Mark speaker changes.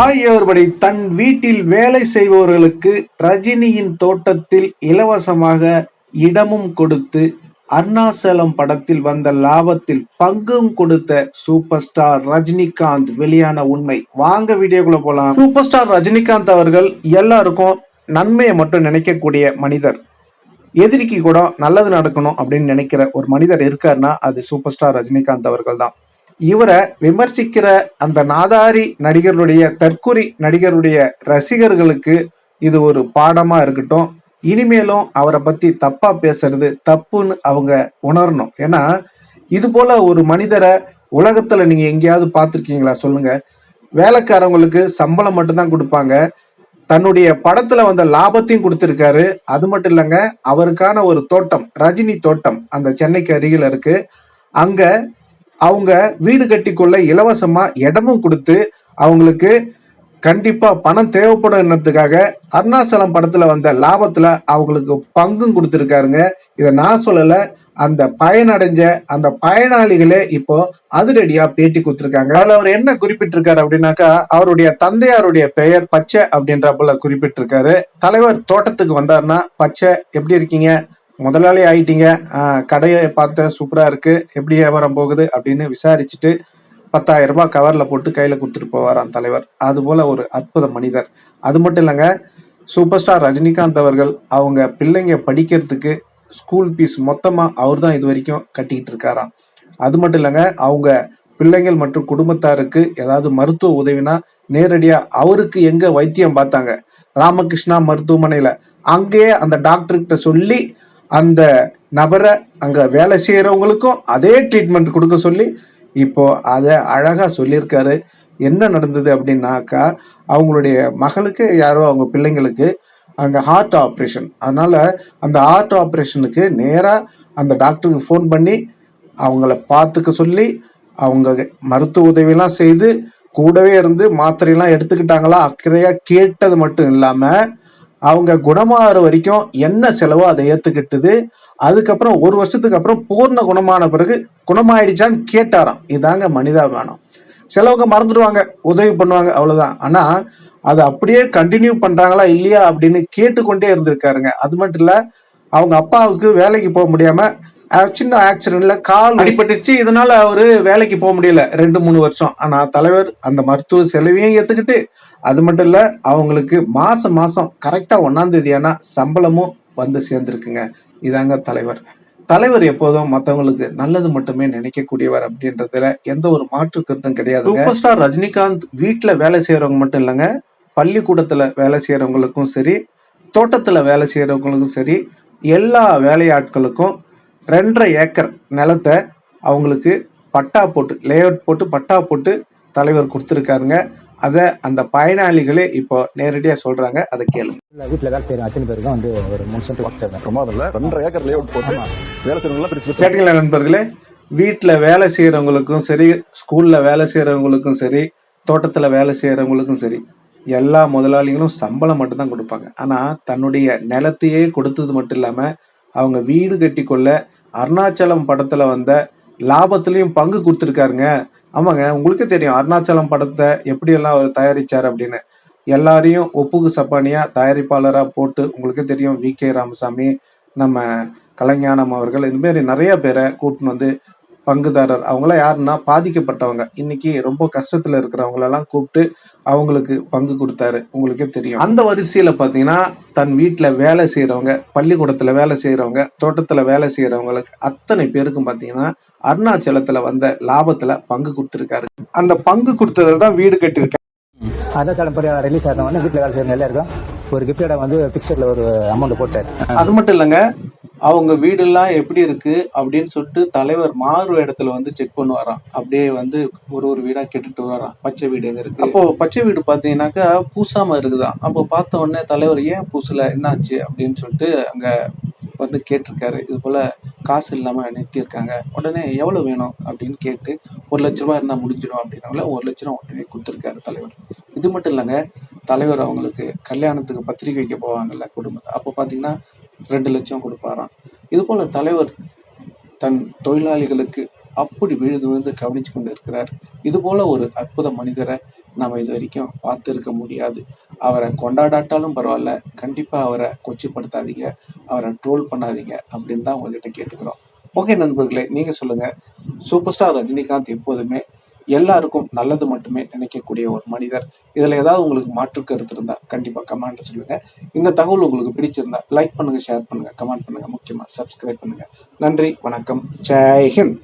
Speaker 1: Hi everybody தன் வீட்டில் வேலை செய்பவர்களுக்கு ரஜினியின் தோட்டத்தில் இலவசமாக இடமும் கொடுத்து அருணாச்சலம் படத்தில் வந்த லாபத்தில் பங்கும் கொடுத்த சூப்பர் ஸ்டார் ரஜினிகாந்த் வெளியான உண்மை. வாங்க வீடியோக்குள்ள போலாம். சூப்பர் ஸ்டார் ரஜினிகாந்த் அவர்கள் எல்லாருக்கும் நன்மையை மட்டும் நினைக்கக்கூடிய மனிதர். எதிரிக்கு கூட நல்லது நடக்கணும் அப்படின்னு நினைக்கிற ஒரு மனிதர் இருக்காருன்னா அது சூப்பர் ஸ்டார் ரஜினிகாந்த் அவர்கள் தான் இவரை விமர்சிக்கிற அந்த நாதாரி நடிகருடைய தற்குறி நடிகருடைய ரசிகர்களுக்கு இது ஒரு பாடமா இருக்கட்டும். இனிமேலும் அவரை பத்தி தப்பா பேசுறது தப்புன்னு அவங்க உணரணும். ஏன்னா இது போல ஒரு மனிதரை உலகத்துல நீங்க எங்கேயாவது பார்த்துருக்கீங்களா? சொல்லுங்க. வேலைக்காரவங்களுக்கு சம்பளம் மட்டும்தான் கொடுப்பாங்க. தன்னுடைய படத்துல வந்த லாபத்தையும் கொடுத்துருக்காரு. அது மட்டும் இல்லைங்க அவருக்கான ஒரு தோட்டம் ரஜினி தோட்டம் அந்த சென்னைக்கு அருகில் இருக்கு. அங்க அவங்க வீடு கட்டிக்கொள்ள இலவசமா இடமும் கொடுத்து அவங்களுக்கு கண்டிப்பா பணம் தேவைப்படும் எண்ணத்துக்காக அருணாச்சலம் படத்துல வந்த லாபத்துல அவங்களுக்கு பங்கும் கொடுத்துருக்காருங்க. இதை நான் சொல்லல அந்த பயனடைஞ்ச அந்த பயனாளிகளே இப்போ அதிரடியா பேட்டி கொடுத்துருக்காங்க. அதுல அவர் என்ன குறிப்பிட்டிருக்காரு அப்படின்னாக்கா அவருடைய தந்தையாருடைய பெயர் பச்சை அப்படின்ற போல குறிப்பிட்டிருக்காரு. தலைவர் தோட்டத்துக்கு வந்தாருன்னா பச்சை எப்படி இருக்கீங்க? முதலாளி ஆயிட்டீங்க. கடையை பார்த்த சூப்பராக இருக்கு. எப்படி வியாபாரம் போகுது அப்படின்னு விசாரிச்சுட்டு பத்தாயிரம் ரூபாய் கவரில் போட்டு கையில் கொடுத்துட்டு போவாராம் தலைவர். அதுபோல் ஒரு அற்புத மனிதர். அது மட்டும் இல்லைங்க சூப்பர் ஸ்டார் ரஜினிகாந்த் அவர்கள் அவங்க பிள்ளைங்க படிக்கிறதுக்கு ஸ்கூல் ஃபீஸ் மொத்தமாக அவர் தான் இது வரைக்கும் கட்டிக்கிட்டு இருக்காராம். அது மட்டும் இல்லைங்க அவங்க பிள்ளைங்கள் மற்றும் குடும்பத்தாருக்கு ஏதாவது மருத்துவ உதவினா நேரடியாக அவருக்கு எங்கே வைத்தியம் பார்த்தாங்க. ராமகிருஷ்ணா மருத்துவமனையில். அங்கேயே அந்த டாக்டர்கிட்ட சொல்லி அந்த நபரை அங்கே வேலை செய்கிறவங்களுக்கும் அதே ட்ரீட்மெண்ட் கொடுக்க சொல்லி இப்போ அதை அழகாக சொல்லியிருக்காரு. என்ன நடந்தது அப்படின்னாக்கா அவங்களுடைய மகளுக்கு யாரோ அவங்க பிள்ளைங்களுக்கு அங்கே ஹார்ட் ஆப்ரேஷன் அதனால் அந்த ஹார்ட் ஆப்ரேஷனுக்கு நேராக அந்த டாக்டருக்கு ஃபோன் பண்ணி அவங்கள பார்த்துக்க சொல்லி அவங்க மருத்துவ உதவியெல்லாம் செய்து கூடவே இருந்து மாத்திரையெல்லாம் எடுத்துக்கிட்டாங்களா அக்கறையாக கேட்டது மட்டும் இல்லாமல் அவங்க குணமாகிற வரைக்கும் என்ன செலவோ அதை ஏற்றுக்கிட்டது அதுக்கப்புறம் ஒரு வருஷத்துக்கு அப்புறம் பூர்ண குணமான பிறகு குணமாயிடுச்சான்னு கேட்டாராம். இதாங்க மனிதாபிமானம் சிலவங்க மறந்துடுவாங்க. உதவி பண்ணுவாங்க. அவ்வளோதான் ஆனால் அதை அப்படியே கண்டினியூ பண்ணுறாங்களா இல்லையா அப்படின்னு கேட்டுக்கொண்டே இருந்திருக்காருங்க. அது மட்டும் இல்லை அவங்க அப்பாவுக்கு வேலைக்கு போக முடியாமல் சின்ன ஆக்சிடென்ட்ல கால் அடிபட்டுச்சு இதனால அவரு வேலைக்கு போக முடியல. ரெண்டு மூணு வருஷம். ஆனா தலைவர் அந்த மருத்துவ செலவையும் ஏத்துக்கிட்டு அது மட்டும் இல்ல அவங்களுக்கு மாசம் மாசம் கரெக்டா ஒன்னாம் தேதி ஆனா சம்பளமும் வந்து சேர்ந்திருக்குங்க. இதாங்க தலைவர். தலைவர் எப்போதும் மத்தவங்களுக்கு நல்லது மட்டுமே நினைக்கக்கூடியவர் அப்படின்றதுல எந்த ஒரு மாற்று கருத்தும் கிடையாது சூப்பர் ஸ்டார் ரஜினிகாந்த் வீட்டுல வேலை செய்யறவங்க மட்டும் இல்லைங்க. பள்ளிக்கூடத்துல வேலை செய்யறவங்களுக்கும் சரி தோட்டத்துல வேலை செய்யறவங்களுக்கும் சரி எல்லா வேலையாட்களுக்கும் ரெண்டரை ஏக்கர் நிலத்தை அவங்களுக்கு பட்டா போட்டு லேஅவுட் போட்டு பட்டா போட்டு தலைவர் கொடுத்துருக்காருங்க. அதை அந்த பயனாளிகளே இப்போ நேரடியா சொல்றாங்க அதை கேளுங்க
Speaker 2: இல்ல வீட்டுல வேலை செய்யற அத்தனை பேருக்கும் வந்து ஒரு மூணு சென்ட் வாக்கு
Speaker 3: பிரமாதம் ரெண்டரை ஏக்கர் லேஅவுட் போட்டு வேலை செய்யறவங்க பிரிச்சு பிரிச்சு
Speaker 1: கேட்டீங்களா நண்பர்களே? வீட்டில் வேலை செய்கிறவங்களுக்கும் சரி ஸ்கூலில் வேலை செய்கிறவங்களுக்கும் சரி தோட்டத்தில் வேலை செய்கிறவங்களுக்கும் சரி எல்லா முதலாளிகளும் சம்பளம் மட்டும்தான் கொடுப்பாங்க. ஆனால் தன்னுடைய நிலத்தையே கொடுத்தது மட்டும் இல்லாமல் அவங்க வீடு கட்டி கொள்ள அருணாச்சலம் படத்தில் வந்த லாபத்துலேயும் பங்கு கொடுத்துருக்காருங்க. ஆமாங்க உங்களுக்கே தெரியும் அருணாச்சலம் படத்தை எப்படியெல்லாம் அவர் தயாரிச்சார் அப்படின்னு. எல்லாரையும் ஒப்புக்கு சப்பானியா தயாரிப்பாளரா போட்டு உங்களுக்கே தெரியும் வி கே ராமசாமி நம்ம கலைஞானம் அவர்கள் இந்த மாதிரி நிறைய பேரை கூட்டின்னு வந்து பங்குதாரர். அவங்களாம் யாருன்னா பாதிக்கப்பட்டவங்க. இன்னைக்கு ரொம்ப கஷ்டத்துல இருக்கிறவங்களெல்லாம் கூப்பிட்டு அவங்களுக்கு பங்கு கொடுத்தாரு. உங்களுக்கே தெரியும். அந்த வரிசையில பாத்தீங்கன்னா தன் வீட்டுல வேலை செய்யறவங்க பள்ளிக்கூடத்துல வேலை செய்யறவங்க தோட்டத்துல வேலை செய்யறவங்களுக்கு அத்தனை பேருக்கும் பாத்தீங்கன்னா அருணாச்சலத்துல வந்த லாபத்துல பங்கு கொடுத்துருக்காரு. அந்த பங்கு கொடுத்ததுல தான் வீடு கட்டியிருக்காரு
Speaker 2: அருணாச்சலம் படம் ரிலீஸ் ஆகிறவங்க உடனே வீட்டுல வேலை செய்யறவங்க எல்லாருக்கும் ஒரு gift வந்து பிக்சர்ல ஒரு அமௌண்ட் போட்டேன்
Speaker 1: அது மட்டும் இல்லைங்க அவங்க வீடெல்லாம் எப்படி இருக்கு அப்படின்னு சொல்லிட்டு தலைவர் மாறு இடத்துல வந்து செக் பண்ணுவாராம். அப்படியே வந்து ஒரு ஒரு வீடா கேட்டுட்டு வராராம். பச்சை வீடு எங்க இருக்கு? அப்போ பச்சை வீடு பாத்தீங்கன்னாக்கா பூசாம இருக்குதான் அப்போ பார்த்த உடனே தலைவர் ஏன் பூசல? என்னாச்சு? அப்படின்னு சொல்லிட்டு அங்க வந்து கேட்டிருக்காரு. இது போல காசு இல்லாம நிறுத்தியிருக்காங்க. உடனே எவ்வளவு வேணும் அப்படின்னு கேட்டு ஒரு லட்ச ரூபாய் இருந்தா முடிஞ்சிடும் அப்படின்னால ஒரு லட்ச ரூபா உடனே கொடுத்துருக்காரு தலைவர். இது மட்டும் இல்லைங்க தலைவர் அவங்களுக்கு கல்யாணத்துக்கு பத்திரிக்கை வைக்க போவாங்கல்ல குடும்பத்தை அப்போ பார்த்தீங்கன்னா ரெண்டு லட்சம் கொடுப்பாராம். இது போல தலைவர் தன் தொழிலாளிகளுக்கு அப்படி விழுது விழுந்து கவனிச்சு கொண்டு இருக்கிறார். இது போல ஒரு அற்புத மனிதரை நம்ம இது வரைக்கும் பார்த்துருக்க முடியாது. அவரை கொண்டாடாட்டாலும் பரவாயில்ல கண்டிப்பாக அவரை கொச்சிப்படுத்தாதீங்க அவரை ட்ரோல் பண்ணாதீங்க அப்படின்னு தான் உங்ககிட்ட கேட்டுக்கிறோம். ஓகே நண்பர்களே நீங்கள் சொல்லுங்கள் சூப்பர் ஸ்டார் ரஜினிகாந்த் எப்போதுமே எல்லாருக்கும் நல்லது மட்டுமே நினைக்கக்கூடிய ஒரு மனிதர். இதில் ஏதாவது உங்களுக்கு மாற்று கருத்து இருந்தால் கண்டிப்பாக கமெண்ட் சொல்லுங்கள் இந்த தகவல் உங்களுக்கு பிடிச்சிருந்தா லைக் பண்ணுங்கள் ஷேர் பண்ணுங்கள் கமெண்ட் பண்ணுங்கள் முக்கியமாக சப்ஸ்கிரைப் பண்ணுங்கள் நன்றி வணக்கம். ஜெய் ஹிந்த்.